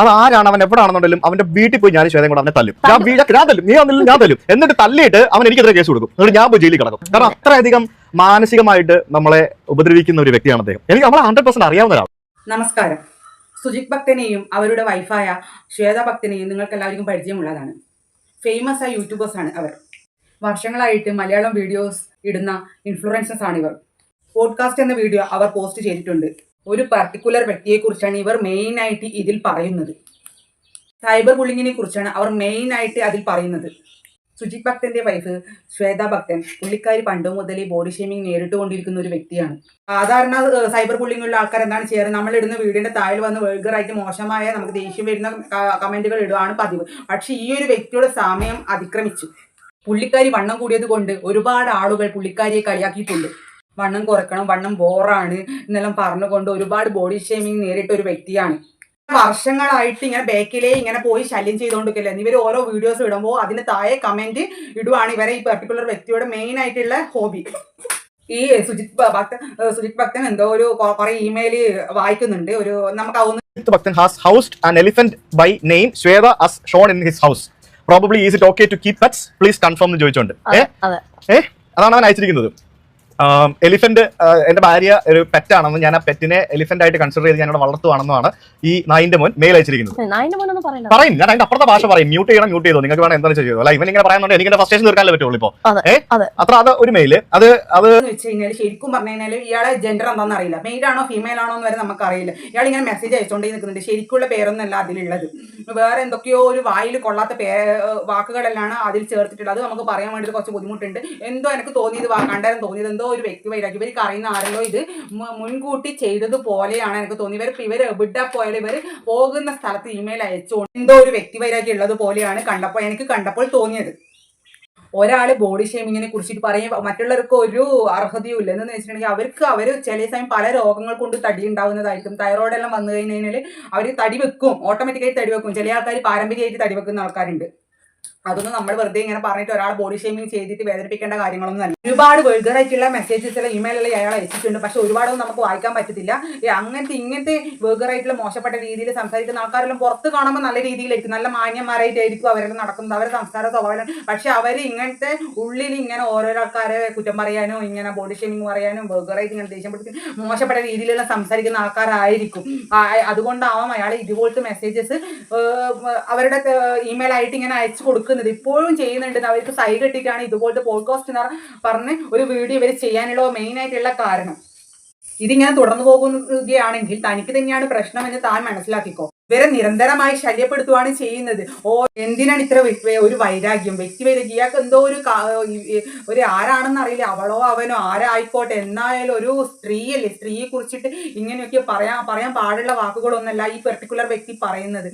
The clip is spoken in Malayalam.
അത് ആരാണ് അവൻ എവിടെയാണെന്നുണ്ടെങ്കിലും അവന്റെ വീട്ടിൽ പോയി ഞാൻ ശ്വേതം കൂടെ അവനെ തല്ലും. ഞാൻ ഞാൻ തല്ലും. നീ വന്നില്ല ഞാൻ തല്ലും. എന്നിട്ട് തല്ലിയിട്ട് അവൻ എനിക്കെതിരെ കേസ് കൊടുക്കും. എന്നിട്ട് ഞാൻ പോയി ജയിലിൽ കിടക്കും. കാരണം അത്രയധികം മാനസികമായിട്ട് നമ്മളെ ഉപദ്രവിക്കുന്ന ഒരു വ്യക്തിയാണ് അദ്ദേഹം. എനിക്ക് നമ്മളെ ഹൺഡ്രഡ് പെർസെന്റ് അറിയാവുന്ന ഒരാൾ നമസ്കാരം. സുജിത് ഭക്തനെയും അവരുടെ വൈഫായ ശ്വേത ഭക്തനെയും നിങ്ങൾക്ക് എല്ലാവർക്കും പരിചയമുള്ളതാണ്. ഫേമസ് ആയ യൂട്യൂബേഴ്സാണ് അവർ. വർഷങ്ങളായിട്ട് മലയാളം വീഡിയോസ് ഇടുന്ന ഇൻഫ്ലുവൻസേഴ്സ് ആണ് ഇവർ. പോഡ്കാസ്റ്റ് എന്ന വീഡിയോ അവർ പോസ്റ്റ് ചെയ്തിട്ടുണ്ട്. ഒരു പർട്ടിക്കുലർ വ്യക്തിയെക്കുറിച്ചാണ് ഇവർ മെയിൻ ആയിട്ട് ഇതിൽ പറയുന്നത്. സൈബർ ബുള്ളിങ്ങിനെ കുറിച്ചാണ് അവർ മെയിൻ ആയിട്ട് അതിൽ പറയുന്നത്. സുജിത് ഭക്തന്റെ വൈഫ് ശ്വേത ഭക്തൻ പുള്ളിക്കാരി പണ്ട് മുതലേ ബോഡി ഷേമിംഗ് നേരിട്ടുകൊണ്ടിരിക്കുന്ന ഒരു വ്യക്തിയാണ്. സാധാരണ സൈബർ ബുള്ളിംഗ് ഉള്ള ആൾക്കാർ എന്താണ് ചെയ്യാറ്? നമ്മൾ ഇടുന്ന വീടിന്റെ താഴെ വന്ന് വേൾഗറായിട്ട് മോശമായ നമുക്ക് ദേഷ്യം വരുന്ന കമന്റുകൾ ഇടുകയാണ് പതിവ്. പക്ഷെ ഈ ഒരു വ്യക്തിയുടെ സമയം അതിക്രമിച്ചു. പുള്ളിക്കാരി വണ്ണം കൂടിയത് കൊണ്ട് ഒരുപാട് ആളുകൾ പുള്ളിക്കാരിയെ കളിയാക്കിയിട്ടുണ്ട്. വണ്ണം കുറക്കണം വണ്ണം ബോറാണ് എന്നെല്ലാം പറഞ്ഞുകൊണ്ട് ഒരുപാട് ബോഡി ഷേമിങ് നേരിട്ട ഒരു വ്യക്തിയാണ്. വർഷങ്ങളായിട്ട് ഇങ്ങനെ ബാക്കിലേ ഇങ്ങനെ പോയി ശല്യം ചെയ്തുകൊണ്ടിരിക്കില്ല ഇവർ ഓരോ വീഡിയോസ് ഇടുമ്പോൾ അതിന് താഴെ കമന്റ് ഇടുവാണ് ഇവരെ ഈ പെർട്ടിക്കുലർ വ്യക്തിയുടെ മെയിൻ ആയിട്ടുള്ള ഹോബി ഈ സുജിത് ഭക്ത ഭക്തൻ സുജിത് ഭക്തൻ എന്തോ ഒരു കുറെ ഇമെയിൽ വായിക്കുന്നുണ്ട്. ഒരു നമുക്ക് സുജിത് ഭക്തൻ has housed an elephant by name name Shweta Sean in his house house. Probably it it to keep keep please confirm എന്ന് ചോദിച്ചോണ്ട്. ഏ? അതെ. ഏ? അതാണ് അവൻ അയച്ചിരിക്കുന്നത്. എലിഫന്റ് എന്റെ ഭാര്യ ഒരു പെറ്റാണെന്ന് ഞാൻ ആ പെറ്റിനെ എലിഫന്റ് ആയിട്ട് കൺസിഡർ ചെയ്ത് ഞാനിവിടെ വളർത്തുവാണെന്നാണ് ഈ നായിന്റെ മോൻ മെയിൽ അയച്ചിരിക്കുന്നത്. പറയും ഞാൻ അതിന്റെ അപ്പുറത്തെ ഭാഷ പറയും. മ്യൂട്ട് ചെയ്യണം മ്യൂട്ട് ചെയ്തോ. നിങ്ങൾക്ക് വേണം എന്താണെന്ന് ചെയ്തോ അല്ല ഇവൻ ഇങ്ങനെ പറയുന്നുണ്ട് എനിക്ക് ഫസ്റ്റ് ഫസ്റ്റേഷൻ തീർക്കാനേ പറ്റുള്ളൂ ഇപ്പോ. അതെ അത്ര അത് ഒരു മെയിൽ അത് അത് ശരിക്കും പറഞ്ഞു കഴിഞ്ഞാൽ ഇയാളെ ജെൻഡർ എന്താണെന്ന് അറിയില്ല. മെയിൽ ആണോ ഫീമെയിൽ ആണോ എന്ന് വരെ നമുക്ക് അറിയില്ല. ഇയാൾ ഇങ്ങനെ മെസ്സേജ് അയച്ചുകൊണ്ടേ നിൽക്കുന്നുണ്ട് ശരിക്കുള്ള പേരൊന്നല്ല അതിലുള്ളത്. വേറെ എന്തൊക്കെയോ ഒരു വായിൽ കൊള്ളാത്ത പേ വാക്കുകളെല്ലാം അതിൽ ചേർത്തിട്ടുള്ളത്. അത് നമുക്ക് പറയാൻ വേണ്ടി കുറച്ച് ബുദ്ധിമുട്ടുണ്ട്. എന്തോ എനിക്ക് തോന്നിയത് വാ- കണ്ടാലും തോന്നിയത് എന്തോ ഒരു വ്യക്തി വൈരാഗ്യം. ഇവർക്ക് അറിയുന്ന ആരല്ലോ ഇത്? മുൻകൂട്ടി ചെയ്തതുപോലെയാണ് എനിക്ക് തോന്നി ഇവർ ഇവർ എവിടെ പോയാലും ഇവർ പോകുന്ന സ്ഥലത്ത് ഇമെയിൽ അയച്ചുകൊണ്ട് എന്തോ ഒരു വ്യക്തി വൈരാഗ്യം ഉള്ളത് പോലെയാണ് കണ്ടപ്പോൾ എനിക്ക് കണ്ടപ്പോൾ തോന്നിയത്. ഒരാൾ ബോഡി ഷേമിങ്ങിനെ കുറിച്ചിട്ട് പറയും. മറ്റുള്ളവർക്ക് ഒരു അർഹതയും ഇല്ല. എന്ന് വെച്ചിട്ടുണ്ടെങ്കിൽ അവർക്ക് അവർ ചില സമയം പല രോഗങ്ങൾ കൊണ്ട് തടി ഉണ്ടാകുന്നതായിരിക്കും തൈറോയിഡ് എല്ലാം വന്നു കഴിഞ്ഞാൽ അവർ തടി വെക്കും. ഓട്ടോമാറ്റിക്കായി തടി വെക്കും. ചില ആൾക്കാർ പാരമ്പര്യമായിട്ട് തടി വെക്കുന്ന ആൾക്കാരുണ്ട്. അതൊന്നും നമ്മൾ വെറുതെ ഇങ്ങനെ പറഞ്ഞിട്ട് ഒരാൾ ബോഡി ഷേമിങ് ചെയ്തിട്ട് വേദനിപ്പിക്കേണ്ട കാര്യങ്ങളൊന്നും അല്ല. ഒരുപാട് വേഗറായിട്ടുള്ള മെസ്സേജസ് എല്ലാം ഇമെയിലെല്ലാം അയാൾ അയച്ചിട്ടുണ്ട്. പക്ഷെ ഒരുപാടൊന്നും നമുക്ക് വായിക്കാൻ പറ്റത്തില്ല. അങ്ങനത്തെ ഇങ്ങനത്തെ വേഗറായിട്ടുള്ള മോശപ്പെട്ട രീതിയിൽ സംസാരിക്കുന്ന ആൾക്കാരെല്ലാം പുറത്ത് കാണുമ്പോൾ നല്ല രീതിയിലായിരിക്കും. നല്ല മാന്യന്മാരായിട്ടായിരിക്കും അവരെല്ലാം നടക്കുന്നത്. അവരുടെ സംസ്കാര സ്വഭാവം പക്ഷെ അവർ ഇങ്ങനത്തെ ഉള്ളിൽ ഇങ്ങനെ ഓരോരോ ആൾക്കാരെ കുറ്റം പറയാനോ ഇങ്ങനെ ബോഡി ഷേമിങ് പറയാനും വേഗറായിട്ട് ഇങ്ങനെ ദേഷ്യം പിടിച്ച് മോശപ്പെട്ട രീതിയിലുള്ള സംസാരിക്കുന്ന ആൾക്കാരായിരിക്കും. അതുകൊണ്ടാവാം അയാൾ ഇതുപോലത്തെ മെസ്സേജസ് അവരുടെ ഇമെയിൽ ആയിട്ട് ഇങ്ങനെ അയച്ചു കൊടുക്കുന്നത്. ഇപ്പോഴും ചെയ്യുന്നുണ്ട്. അവർക്ക് സൈ കെട്ടിയിട്ടാണ് ഇതുപോലത്തെ പോഡ്കാസ്റ്റ് എന്ന് പറഞ്ഞ് ഒരു വീഡിയോ ഇവർ ചെയ്യാനുള്ള മെയിൻ ആയിട്ടുള്ള കാരണം. ഇതിങ്ങനെ തുടർന്നു പോകുകയാണെങ്കിൽ തനിക്ക് തന്നെയാണ് പ്രശ്നമെന്ന് താൻ മനസ്സിലാക്കിക്കോ. ഇവരെ നിരന്തരമായി ശല്യപ്പെടുത്തുകയാണ് ചെയ്യുന്നത്. ഓ എന്തിനാണ് ഇത്ര ഒരു വൈരാഗ്യം? വ്യക്തി വൈരാഗ്യം എന്തോ ഒരു ഒരു ആരാണെന്ന് അറിയില്ല. അവളോ അവനോ ആരായിക്കോട്ടെ. എന്നായാലും ഒരു സ്ത്രീയല്ലേ? സ്ത്രീയെ കുറിച്ചിട്ട് ഇങ്ങനെയൊക്കെ പറയാൻ പറയാൻ പാടുള്ള വാക്കുകളൊന്നല്ല ഈ പെർട്ടിക്കുലർ വ്യക്തി പറയുന്നത്.